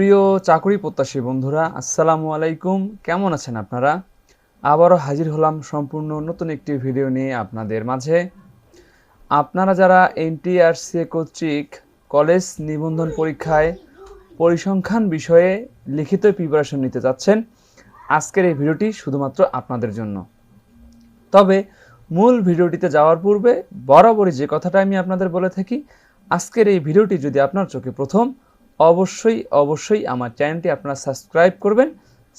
প্রিয় চাকরি প্রত্যাশী বন্ধুরা, আসসালামু আলাইকুম। কেমন আছেন আপনারা? আবারও হাজির হলাম সম্পূর্ণ নতুন একটি ভিডিও নিয়ে আপনাদের মাঝে। আপনারা যারা এনটিআরসি কর্তৃক কলেজ নিবন্ধন পরীক্ষায় পরিসংখ্যান বিষয়ে লিখিত প্রিপারেশন নিতে চাচ্ছেন আজকের এই ভিডিওটি শুধুমাত্র আপনাদের জন্য। তবে মূল ভিডিওটিতে যাওয়ার পূর্বে বরাবরই যে কথাটা আমি আপনাদের বলে থাকি, আজকের এই ভিডিওটি যদি আপনার চোখে প্রথম অবশ্যই অবশ্যই আমার চ্যানেলটি আপনারা সাবস্ক্রাইব করবেন,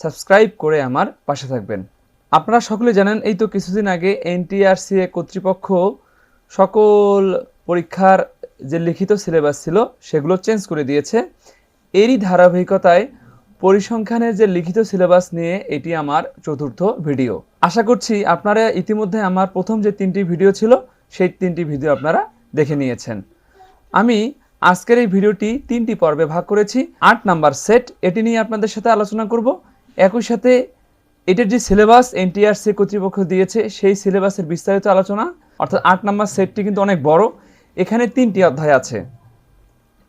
সাবস্ক্রাইব করে আমার পাশে থাকবেন। আপনারা সকলে জানেন, এই তো কিছুদিন আগে এনটিআরসিএ কর্তৃপক্ষ সকল পরীক্ষার যে লিখিত সিলেবাস ছিল, সেগুলো চেঞ্জ করে দিয়েছে। এরই ধারাবাহিকতায় পরিসংখ্যানের যে লিখিত সিলেবাস নিয়ে এটি আমার চতুর্থ ভিডিও। আশা করছি আপনারা ইতিমধ্যে আমার প্রথম যে তিনটি ভিডিও ছিল, সেই তিনটি ভিডিও আপনারা দেখে নিয়েছেন। আমি আজকের এই ভিডিওটি তিনটি পর্বে ভাগ করেছি। আট নাম্বার সেট, এটি নিয়ে আপনাদের সাথে আলোচনা করব। একই সাথে এটার যে সিলেবাস এনটিআরসি কর্তৃপক্ষ দিয়েছে, সেই সিলেবাসের বিস্তারিত আলোচনা, অর্থাৎ আট নাম্বার সেটটি কিন্তু অনেক বড়। এখানে তিনটি অধ্যায় আছে।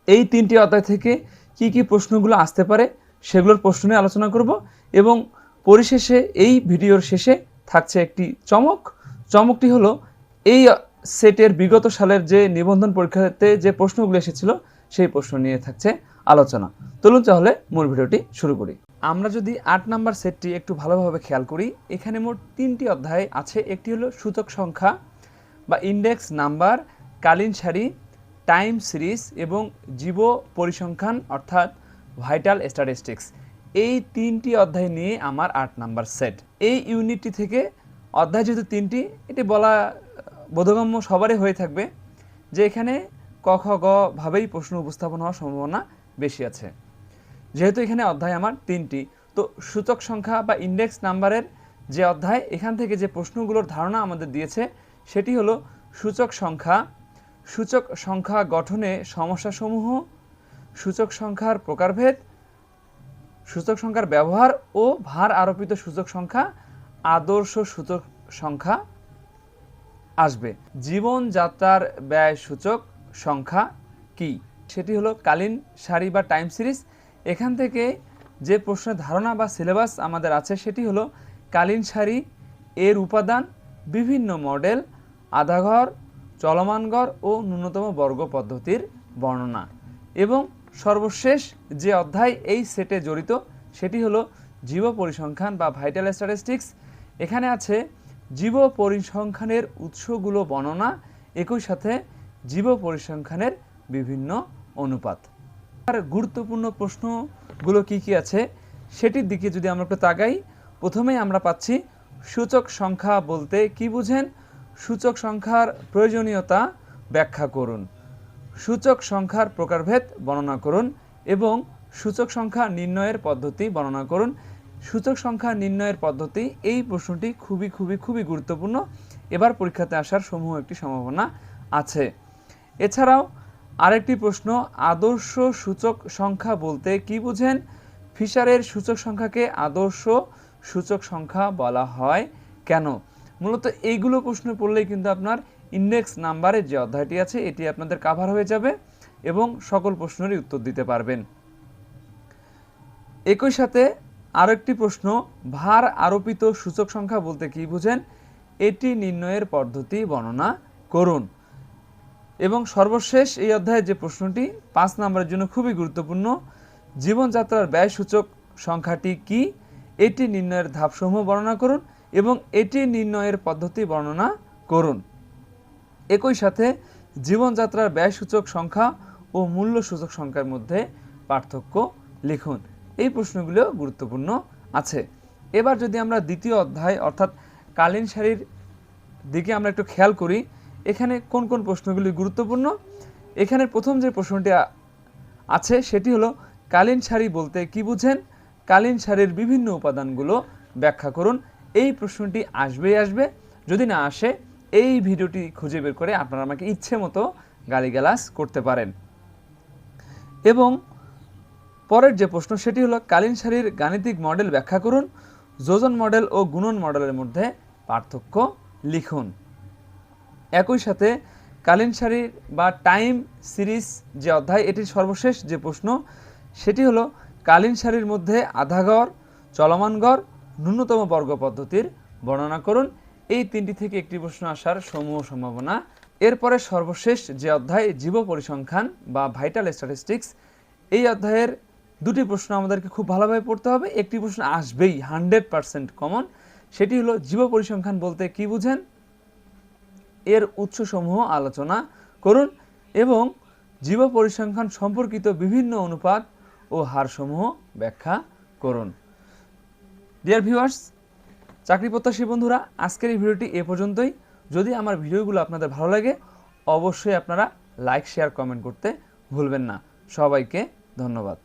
এই তিনটি অধ্যায় থেকে কি কি প্রশ্নগুলো আসতে পারে, সেগুলোর প্রশ্ন নিয়ে আলোচনা করব এবং পরিশেষে এই ভিডিওর শেষে থাকছে একটি চমক। চমকটি হলো, এই সেটের বিগত সালের যে নিবন্ধন পরীক্ষাতে যে প্রশ্নগুলো এসেছিল, সেই প্রশ্ন নিয়ে থাকছে আলোচনা। চলুন তাহলে মূল ভিডিওটি শুরু করি। আমরা যদি আট নাম্বার সেটটি একটু ভালোভাবে খেয়াল করি, এখানে মোট তিনটি অধ্যায় আছে। একটি হলো সূচক সংখ্যা বা ইন্ডেক্স নাম্বার, কালীন সারি টাইম সিরিজ এবং জীব পরিসংখ্যান অর্থাৎ ভাইটাল স্ট্যাটিস্টিক্স এই তিনটি অধ্যায় নিয়ে আমার আট নাম্বার সেট। এই ইউনিটটি থেকে অধ্যায় যেহেতু তিনটি, এটি বলা বোধগম্য সবারই হয়ে থাকবে যে এখানে ক খ গ ভাবেই প্রশ্ন উপস্থাপন হওয়ার সম্ভাবনা বেশি আছে। যেহেতু এখানে অধ্যায় আমার তিনটি, তো সূচক সংখ্যা বা ইন্ডেক্স নাম্বারের যে অধ্যায়, এখান থেকে যে প্রশ্নগুলোর ধারণা আমাদের দিয়েছে, সেটি হলো সূচক সংখ্যা সূচক সংখ্যা গঠনে সমস্যাসমূহ, সূচক সংখ্যার প্রকারভেদ, সূচক সংখ্যার ব্যবহার ও ভার আরোপিত সূচক সংখ্যা, আদর্শ সূচক সংখ্যা আসবে। জীবনযাত্রার ব্যয় সূচক সংখ্যা কি? সেটি হলো কালীন সারি বা টাইম সিরিজ। এখান থেকে যে প্রশ্নের ধারণা বা সিলেবাস আমাদের আছে, সেটি হলো কালীন সারি, এর উপাদান, বিভিন্ন মডেল, আধাঘর, চলমান গড় ও ন্যূনতম বর্গ পদ্ধতির বর্ণনা। এবং সর্বশেষ যে অধ্যায় এই সেটে জড়িত, সেটি হলো জীব পরিসংখ্যান বা ভাইটাল স্ট্যাটিস্টিক্স। এখানে আছে জীব পরিসংখ্যানের উৎসগুলো বর্ণনা একই সাথে জীব পরিসংখ্যানের বিভিন্ন অনুপাত। আর গুরুত্বপূর্ণ প্রশ্নগুলো কি কি আছে সেটির দিকে যদি আমরা একটু তাকাই প্রথমেই আমরা পাচ্ছি সূচক সংখ্যা বলতে কি বুঝেন? সূচক সংখ্যার প্রয়োজনীয়তা ব্যাখ্যা করুন। সূচক সংখ্যার প্রকারভেদ বর্ণনা করুন এবং সূচক সংখ্যা নির্ণয়ের পদ্ধতি বর্ণনা করুন। সূচক সংখ্যা নির্ণয়ের পদ্ধতি এই প্রশ্নটি খুবই খুবই খুবই গুরুত্বপূর্ণ। এবার পরীক্ষাতে আসার সমূহ একটি সম্ভাবনা আছে। এছাড়াও আরেকটি প্রশ্ন, আদর্শ সূচক সংখ্যা বলতে কি বুঝেন? ফিশারের সূচক সংখ্যাকে আদর্শ সূচক সংখ্যা বলা হয় কেন? মূলত এইগুলো প্রশ্ন পড়লেই কিন্তু আপনার ইন্ডেক্স নাম্বারের যে অধ্যায়টি আছে, এটি আপনাদের কাভার হয়ে যাবে এবং সকল প্রশ্নেরই উত্তর দিতে পারবেন। একই সাথে আরেকটি প্রশ্ন, ভার আরোপিত সূচক সংখ্যা বলতে কি বুঝেন? এটি নির্ণয়ের পদ্ধতি বর্ণনা করুন। এবং সর্বশেষ এই অধ্যায়ের যে প্রশ্নটি, পাঁচ নম্বরের জন্য খুবই গুরুত্বপূর্ণ, জীবনযাত্রার ব্যয় সূচক সংখ্যাটি কি? এটি নির্ণয়ের ধাপসমূহ বর্ণনা করুন এবং এটি নির্ণয়ের পদ্ধতি বর্ণনা করুন। একই সাথে, জীবনযাত্রার ব্যয় সূচক সংখ্যা ও মূল্য সূচক সংখ্যার মধ্যে পার্থক্য লিখুন। এই প্রশ্নগুলো গুরুত্বপূর্ণ আছে। এবার যদি আমরা দ্বিতীয় অধ্যায়, অর্থাৎ কালীন সারির দিকে আমরা একটু খেয়াল করি, এখানে কোন কোন প্রশ্নগুলি গুরুত্বপূর্ণ? এখানে প্রথম যে প্রশ্নটি আছে সেটি হলো, কালীন সারি বলতে কি বুঝেন? কালীন সারির বিভিন্ন উপাদানগুলো ব্যাখ্যা করুন। এই প্রশ্নটি আসবেই আসবে। যদি না আসে, এই ভিডিওটি খুঁজে বের করে আপনারা আমাকে ইচ্ছে মতো গালিগালাস করতে পারেন। এবং পরের যে প্রশ্ন, সেটি হলো কালীন সারির গাণিতিক মডেল ব্যাখ্যা করুন। যোজন মডেল ও গুণন মডেলের মধ্যে পার্থক্য লিখুন। একই সাথে কালীন সারির বা টাইম সিরিজ যে অধ্যায়, এটির সর্বশেষ যে প্রশ্ন, সেটি হলো কালীন শাড়ির মধ্যে আধা গড়, চলমান গড়, ন্যূনতম বর্গ পদ্ধতির বর্ণনা করুন। এই তিনটি থেকে একটি প্রশ্ন আসার সমূহ সম্ভাবনা। এরপরে সর্বশেষ যে অধ্যায় জীব পরিসংখ্যান বা ভাইটাল স্ট্যাটিস্টিক্স, এই অধ্যায়ের দুটি প্রশ্ন আমাদেরকে খুব ভালোভাবে পড়তে হবে। একটি প্রশ্ন আসবেই, হান্ড্রেড পার্সেন্ট কমন। সেটি হলো, জীব পরিসংখ্যান বলতে কি বুঝেন? এর উৎসসমূহ আলোচনা করুন এবং জীব পরিসংখ্যান সম্পর্কিত বিভিন্ন অনুপাত ও হারসমূহ ব্যাখ্যা করুন। ডিয়ার ভিউয়ার্স চাকরি প্রত্যাশী বন্ধুরা, আজকের এই ভিডিওটি এ পর্যন্তই। যদি আমার ভিডিওগুলো আপনাদের ভালো লাগে, অবশ্যই আপনারা লাইক, শেয়ার, কমেন্ট করতে ভুলবেন না। সবাইকে ধন্যবাদ।